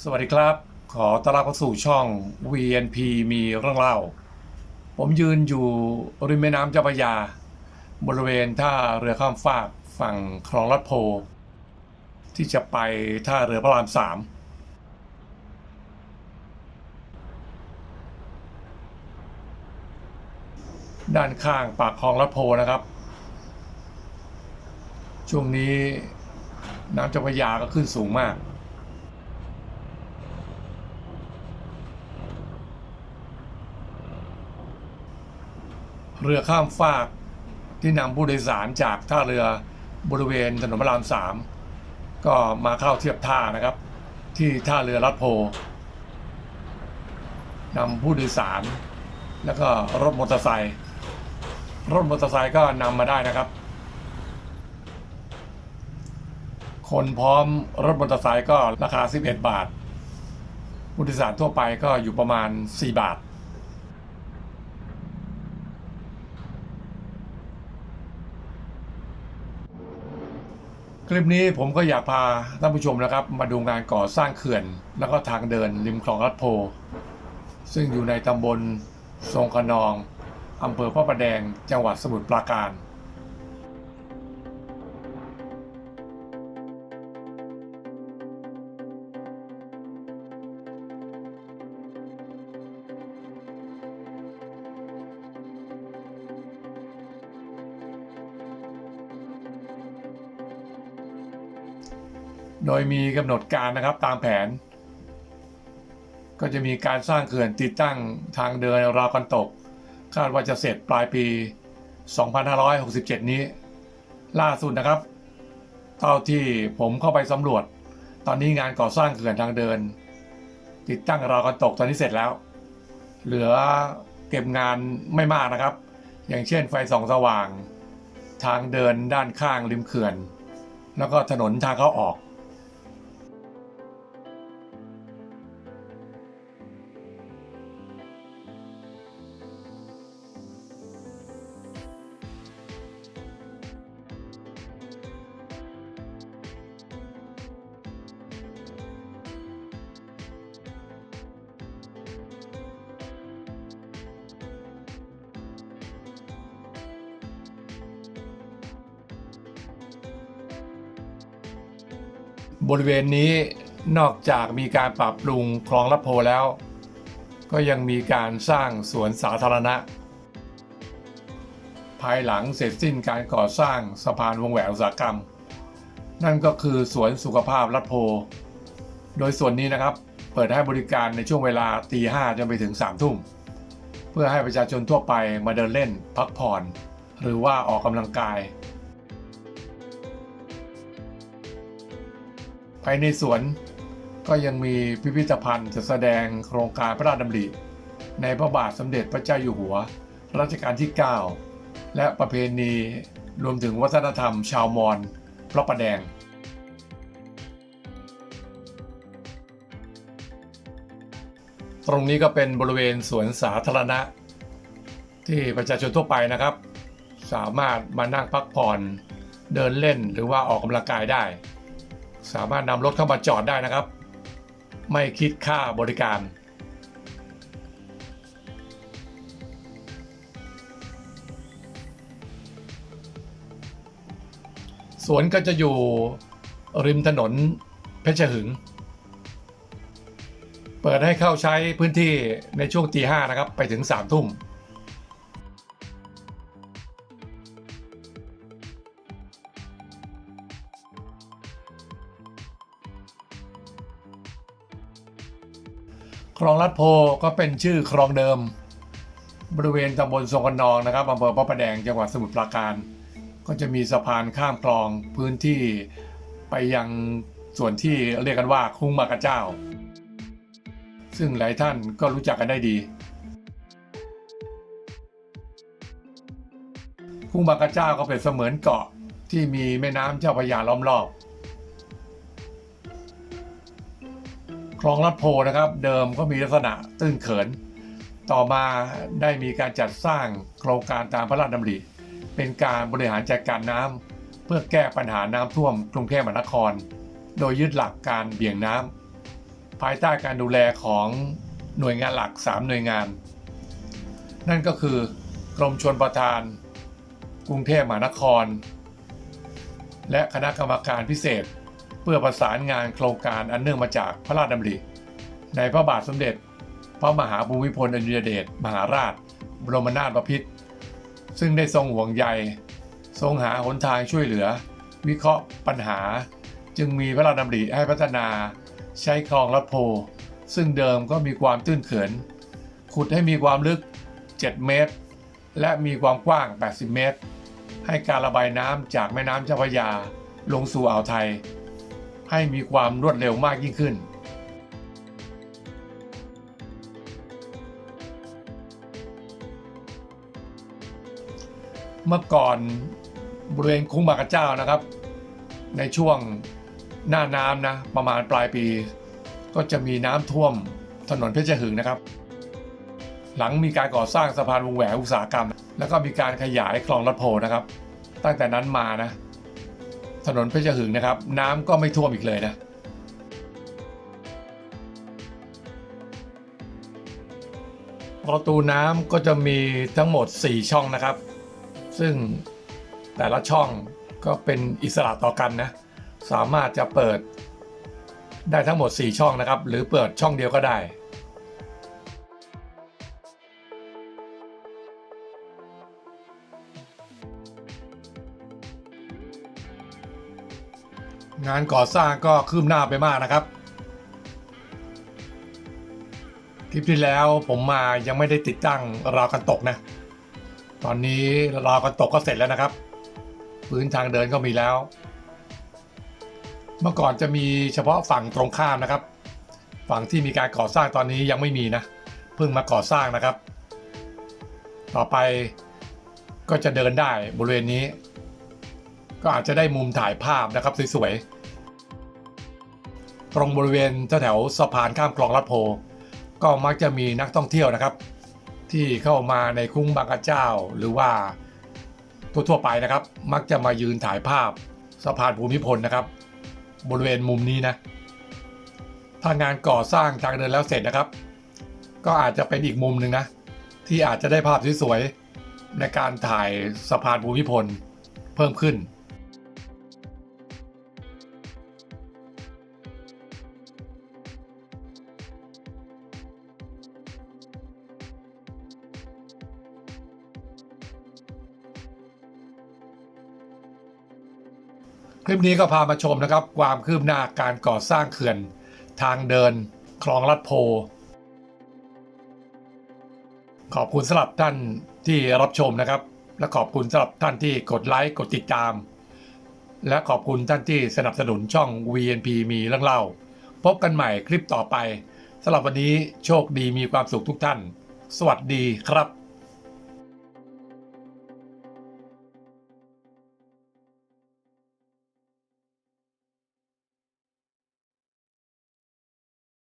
สวัสดีครับ ขอต้อนรับเข้าสู่ช่อง VNP มีเรื่องเล่า ผมยืนอยู่ริมแม่น้ำเจ้าพระยา บริเวณท่าเรือข้ามฟากฝั่งคลองลัดโพ ที่จะไปท่าเรือพระรามสามด้านข้างปากคลองลัดโพนะครับ ช่วงนี้น้ำเจ้าพระยาก็ขึ้นสูงมาก เรือข้ามฟากที่นำผู้โดยสารจากท่าเรือบริเวณถนนพระรามสามก็มาเข้าเทียบท่านะครับ ที่ท่าเรือรัดโพนำผู้โดยสาร แล้วก็รถมอเตอร์ไซค์รถมอเตอร์ไซค์ก็นำมาได้นะครับ คนพร้อมรถมอเตอร์ไซค์ก็ราคา 11 บาทผู้โดยสารทั่วไปก็อยู่ประมาณ 4 บาท คลิปนี้ผมก็อยากพาท่านผู้ชมนะครับ มาดูงานก่อสร้างเขื่อน แล้วก็ทางเดินริมคลองลัดโพ ซึ่งอยู่ในตำบลทรงขนองอำเภอพระประแดงจังหวัดสมุทรปราการ โดยมีกำหนดการนะครับตามแผน ก็จะมีการสร้างเขื่อนติดตั้งทางเดินราวกันตก คาดว่าจะเสร็จปลายปี 2567 นี้ ล่าสุดนะครับ เท่าที่ผมเข้าไปสำรวจ ตอนนี้งานก่อสร้างเขื่อนทางเดิน ติดตั้งราวกันตกตอนนี้เสร็จแล้ว เหลือเก็บงานไม่มากนะครับ อย่างเช่นไฟส่องสว่าง ทางเดินด้านข้างริมเขื่อนแล้วก็ถนนทางเข้าออก บริเวณนี้นอกจากมีการปรับปรุงคลองลัดโพแล้ว ก็ยังมีการสร้างสวนสาธารณะ ภายหลังเสร็จสิ้นการก่อสร้างสะพานวงแหวนอุตสาหกรรม นั่นก็คือสวนสุขภาพลัดโพ โดยส่วนนี้นะครับเปิดให้บริการในช่วงเวลาตีห้าจนไปถึง3ามทุ่ม เพื่อให้ประชาชนทั่วไปมาเดินเล่นพักผ่อน หรือว่าออกกำลังกาย ภายในสวนก็ยังมีพิพิธภัณฑ์จัดแสดงโครงการพระราชดำริ ในพระบาทสมเด็จพระเจ้าอยู่หัว รัชกาลที่ 9 และประเพณีรวมถึงวัฒนธรรมชาวมอญพระประแดงตรงนี้ก็เป็นบริเวณสวนสาธารณะ ที่ประชาชนทั่วไปนะครับ สามารถมานั่งพักผ่อนเดินเล่นหรือว่าออกกำลังกายได้ สามารถนำรถเข้ามาจอดได้นะครับ ไม่คิดค่าบริการ สวนก็จะอยู่ริมถนนเพชรหึง เปิดให้เข้าใช้พื้นที่ในช่วงตีห้านะครับ ไปถึงสามทุ่ม คลองลัดโพก็เป็นชื่อคลองเดิม บริเวณตำบลทรงกนนองนะครับอำเภอพระประแดงจังหวัดสมุทรปราการ ก็จะมีสะพานข้ามคลองพื้นที่ไปยังส่วนที่เรียกกันว่าคุ้งมากระเจ้า ซึ่งหลายท่านก็รู้จักกันได้ดีคุ้งมากระเจ้าก็เป็นเสมือนเกาะที่มีแม่น้ำเจ้าพระยาล้อมรอบ คลองลัดโพนะครับ เดิมก็มีลักษณะตื้นเขิน ต่อมาได้มีการจัดสร้างโครงการตามพระราชดำริ เป็นการบริหารจัดการน้ำเพื่อแก้ปัญหาน้ำท่วมกรุงเทพมหานคร โดยยึดหลักการเบี่ยงน้ำภายใต้การดูแลของหน่วยงานหลัก 3 หน่วยงาน นั่นก็คือกรมชลประทาน กรุงเทพมหานคร และคณะกรรมการพิเศษ เพื่อประสานงานโครงการอันเนื่องมาจากพระราชดำริ ในพระบาทสมเด็จ พระมหาภูมิพลอดุลยเดชมหาราช บรมนาถบพิตรซึ่งได้ทรงห่วงใย ทรงหาหนทางช่วยเหลือ วิเคราะห์ปัญหา จึงมีพระราชดำริให้พัฒนา ใช้คลองลัดโพ ซึ่งเดิมก็มีความตื้นเขิน ขุดให้มีความลึก 7 เมตร และมีความกว้าง 80 เมตร ให้การระบายน้ำจากแม่น้ำเจ้าพระยา ลงสู่อ่าวไทย ให้มีความรวดเร็วมากยิ่งขึ้น เมื่อก่อนบริเวณคุ้งบางกระเจ้านะครับ ในช่วงหน้าน้ำนะประมาณปลายปี ก็จะมีน้ำท่วมถนนเพชรหึงนะครับ หลังมีการก่อสร้างสะพานวงแหวนอุตสาหกรรม แล้วก็มีการขยายคลองลัดโพนะครับ ตั้งแต่นั้นมานะ ถนนเพชรหึงนะครับ น้ำก็ไม่ท่วมอีกเลยนะประตูน้ำก็จะมีทั้งหมด 4 ช่องนะครับ ซึ่งแต่ละช่องก็เป็นอิสระต่อกันนะ สามารถจะเปิดได้ทั้งหมด 4 ช่องนะครับ หรือเปิดช่องเดียวก็ได้ งานก่อสร้างก็คืบหน้าไปมากนะครับ คลิปที่แล้วผมมายังไม่ได้ติดตั้งราวกันตกนะ ตอนนี้ราวกันตกก็เสร็จแล้วนะครับ พื้นทางเดินก็มีแล้ว เมื่อก่อนจะมีเฉพาะฝั่งตรงข้ามนะครับ ฝั่งที่มีการก่อสร้างตอนนี้ยังไม่มีนะเพิ่งมาก่อสร้างนะครับ ต่อไปก็จะเดินได้บริเวณนี้ ก็อาจจะได้มุมถ่ายภาพนะครับสวยๆ ตรงบริเวณแถวสะพานข้ามคลองลัดโพ ก็มักจะมีนักท่องเที่ยวนะครับ ที่เข้ามาในคุ้งบางกระเจ้าหรือว่าทั่วๆไปนะครับ มักจะมายืนถ่ายภาพสะพานภูมิพลนะครับ บริเวณมุมนี้นะถ้างานก่อสร้างทางเดินแล้วเสร็จนะครับ ก็อาจจะเป็นอีกมุมหนึ่งนะ ที่อาจจะได้ภาพสวยๆในการถ่ายสะพานภูมิพลเพิ่มขึ้น คลิปนี้ก็พามาชมนะครับ ความคืบหน้าการก่อสร้างเขื่อน ทางเดิน คลองลัดโพ ขอบคุณสำหรับท่านที่รับชมนะครับ และขอบคุณสำหรับท่านที่กดไลค์กดติดตาม และขอบคุณท่านที่สนับสนุนช่อง VNP มีเรื่องเล่า พบกันใหม่คลิปต่อไปสำหรับวันนี้โชคดีมีความสุขทุกท่าน สวัสดีครับ